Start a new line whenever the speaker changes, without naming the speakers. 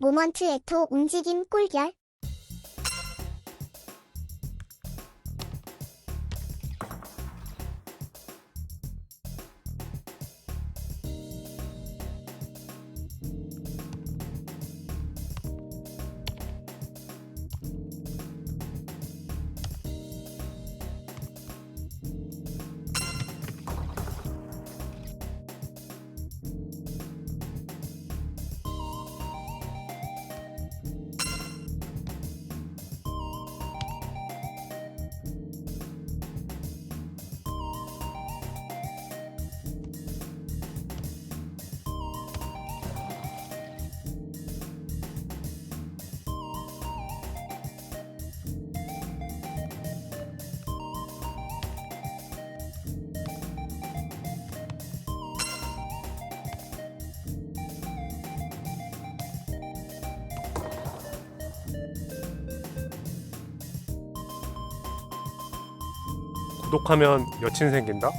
모먼트 에토 움직임 꿀결
구독하면 여친 생긴다?